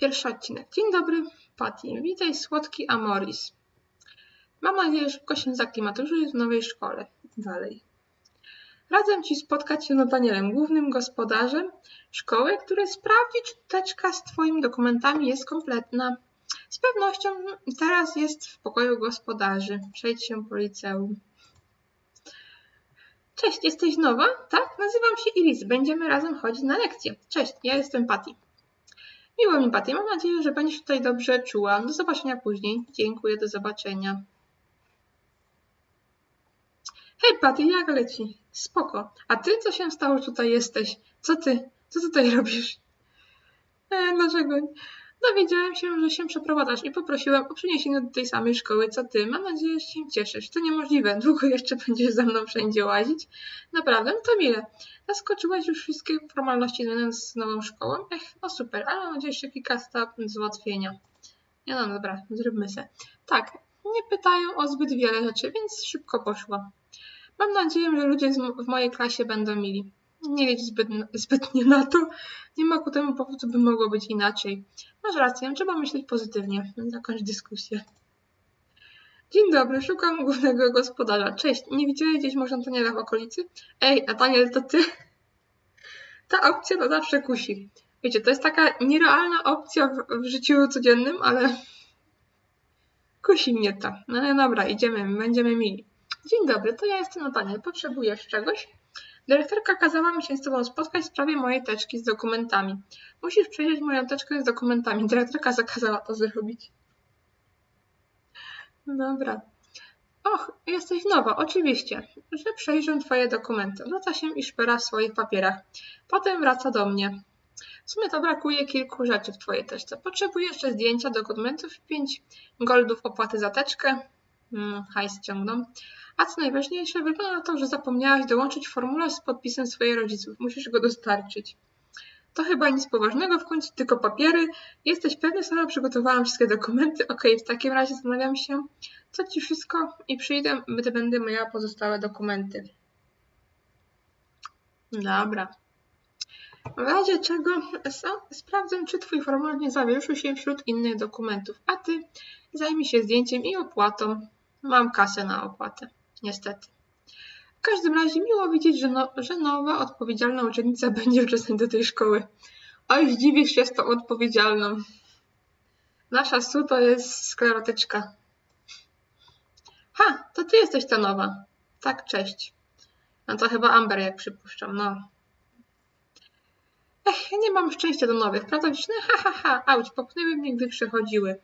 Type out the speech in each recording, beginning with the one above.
Pierwszy odcinek. Dzień dobry, Patty. Witaj, słodki Amoris. Mam nadzieję, że szybko się zaklimatyzujesz w nowej szkole. Dalej. Radzę Ci spotkać się z Danielem, głównym gospodarzem szkoły, który sprawdzi, czy teczka z Twoimi dokumentami jest kompletna. Z pewnością teraz jest w pokoju gospodarzy. Przejdź się po liceum. Cześć, jesteś nowa? Tak, nazywam się Iris. Będziemy razem chodzić na lekcje. Cześć, ja jestem Patty. Miło mi, Patty. Mam nadzieję, że będziesz tutaj dobrze czuła. Do zobaczenia później. Dziękuję, do zobaczenia. Hej, Patty, jak leci? Spoko. A ty co się stało, że tutaj jesteś? Co ty? Co tutaj robisz? E, dlaczego? Dowiedziałem się, że się przeprowadzasz i poprosiłem o przeniesienie do tej samej szkoły co ty. Mam nadzieję, że się cieszysz. To niemożliwe. Długo jeszcze będziesz ze mną wszędzie łazić? Naprawdę? No to mile. Zaskoczyłaś już wszystkie formalności związane z nową szkołą? Ech, no super, ale mam nadzieję, że kilka etap do załatwienia. Nie no, dobra, zróbmy se. Tak, nie pytają o zbyt wiele rzeczy, więc szybko poszło. Mam nadzieję, że ludzie w mojej klasie będą mili. Nie licz zbyt, zbytnio na to. Nie ma ku temu powodu, by mogło być inaczej. Masz rację, trzeba myśleć pozytywnie. Zakończ dyskusję. Dzień dobry, szukam głównego gospodarza. Cześć, nie widziałeś gdzieś może Nataniela w okolicy? Ej, Nataniel, to ty? Ta opcja to zawsze kusi. Wiecie, to jest taka nierealna opcja w, w życiu codziennym, ale kusi mnie to. No ale dobra, idziemy, będziemy mili. Dzień dobry, to ja jestem Nataniel. Potrzebujesz czegoś? Dyrektorka kazała mi się z tobą spotkać w sprawie mojej teczki z dokumentami. Musisz przejrzeć moją teczkę z dokumentami. Dyrektorka zakazała to zrobić. Dobra. Och, jesteś nowa, oczywiście, że przejrzę twoje dokumenty. Wraca się i szpera w swoich papierach. Potem wraca do mnie. W sumie to brakuje kilku rzeczy w twojej teczce. Potrzebuję jeszcze zdjęcia dokumentów i 5 goldów opłaty za teczkę. Hmm, hajs ciągną. A co najważniejsze, wygląda na to, że zapomniałaś dołączyć formularz z podpisem swoich rodziców. Musisz go dostarczyć. To chyba nic poważnego, w końcu tylko papiery. Jesteś pewny, sama przygotowałam wszystkie dokumenty. Okej, w takim razie zastanawiam się, co ci wszystko i przyjdę, gdy będę miała pozostałe dokumenty. Dobra. W razie czego so- sprawdzę, czy twój formularz nie zawieszył się wśród innych dokumentów, a ty zajmij się zdjęciem i opłatą. Mam kasę na opłatę, niestety. W każdym razie miło widzieć, że, no, że nowa, odpowiedzialna uczennica będzie wczesna do tej szkoły. Oj, zdziwisz się z tą odpowiedzialną. Nasza Su to jest sklerotyczka. Ha, to ty jesteś ta nowa. Tak, cześć. No to chyba Amber, jak przypuszczam, no. Ech, nie mam szczęścia do nowych, prawda? Ha, ha, ha, auć, popchnęły mnie, gdy przechodziły.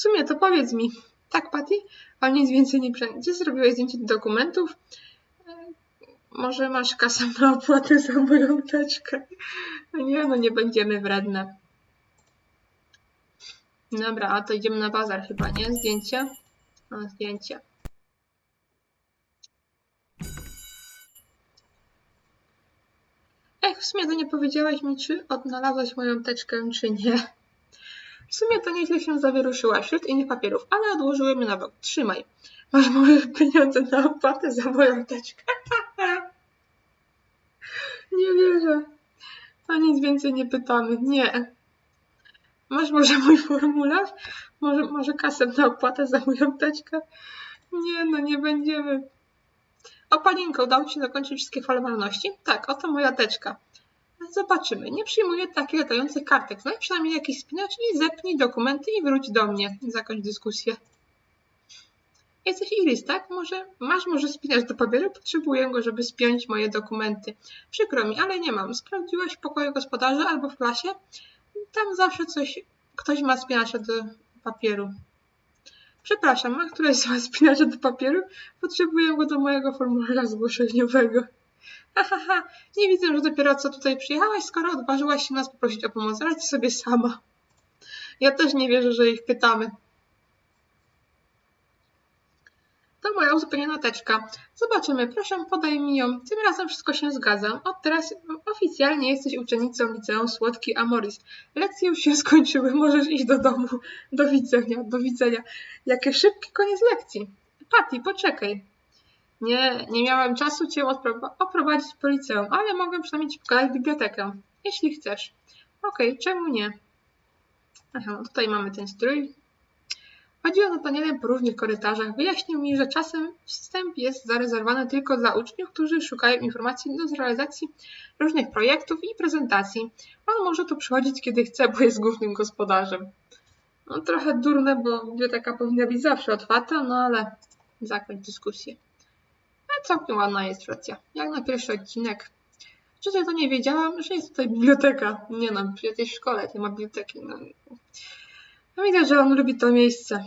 W sumie to powiedz mi, tak, Patty? Ale nic więcej nie. Gdzie zrobiłeś zdjęcie dokumentów? E, Może masz kasę na opłatę za moją teczkę? No nie, no nie będziemy wredne. Dobra, a to idziemy na bazar chyba, nie? Zdjęcie? No, zdjęcie. Ech, w sumie to nie powiedziałaś mi, czy odnalazłaś moją teczkę, czy nie. W sumie to nieźle się zawieruszyła wśród innych papierów, ale odłożyłem je na bok. Trzymaj. Masz może pieniądze na opłatę za moją teczkę. nie wierzę. A nic więcej nie pytamy. Nie. Masz może mój formularz? Może, może kasę na opłatę za moją teczkę? Nie, no nie będziemy. O, paninko, udało Ci się zakończyć wszystkie formalności? Tak, oto moja teczka. Zobaczymy. Nie przyjmuję takich latających kartek. Znajdź przynajmniej jakiś spinacz i zepnij dokumenty i wróć do mnie. Zakończ dyskusję. Jesteś Iris, tak? Może masz może spinacz do papieru? Potrzebuję go, żeby spiąć moje dokumenty. Przykro mi, ale nie mam. Sprawdziłaś w pokoju gospodarza albo w klasie? Tam zawsze coś, ktoś ma spinacza do papieru. Przepraszam, ma któreś z Was spinacza do papieru? Potrzebuję go do mojego formularza zgłoszeniowego. Ha, ha, ha. Nie widzę, że dopiero co tutaj przyjechałaś, skoro odważyłaś się nas poprosić o pomoc. Radź sobie sama. Ja też nie wierzę, że ich pytamy. To moja uzupełniona teczka. Zobaczymy, proszę podaj mi ją. Tym razem wszystko się zgadza. Od teraz oficjalnie jesteś uczennicą liceum Słodki Amoris. Lekcje już się skończyły, możesz iść do domu. Do widzenia, do widzenia. Jakie szybki koniec lekcji. Patty, poczekaj. Nie, nie miałem czasu cię oprowadzić po liceum, ale mogę przynajmniej ci pokazać bibliotekę, jeśli chcesz. Okej, czemu nie? Aha, no tutaj mamy ten strój. Chodziłem z Danielem po różnych korytarzach. Wyjaśnił mi, że czasem wstęp jest zarezerwowany tylko dla uczniów, którzy szukają informacji do realizacji różnych projektów i prezentacji. On może tu przychodzić kiedy chce, bo jest głównym gospodarzem. No trochę durne, bo biblioteka powinna być zawsze otwarta, no ale zakończ dyskusję. Całkiem ładna jest Szwecja. Jak na pierwszy odcinek. Wcześniej to nie wiedziałam, że jest tutaj biblioteka. Nie no, w szkole nie ma biblioteki. No. no widać, że on lubi to miejsce.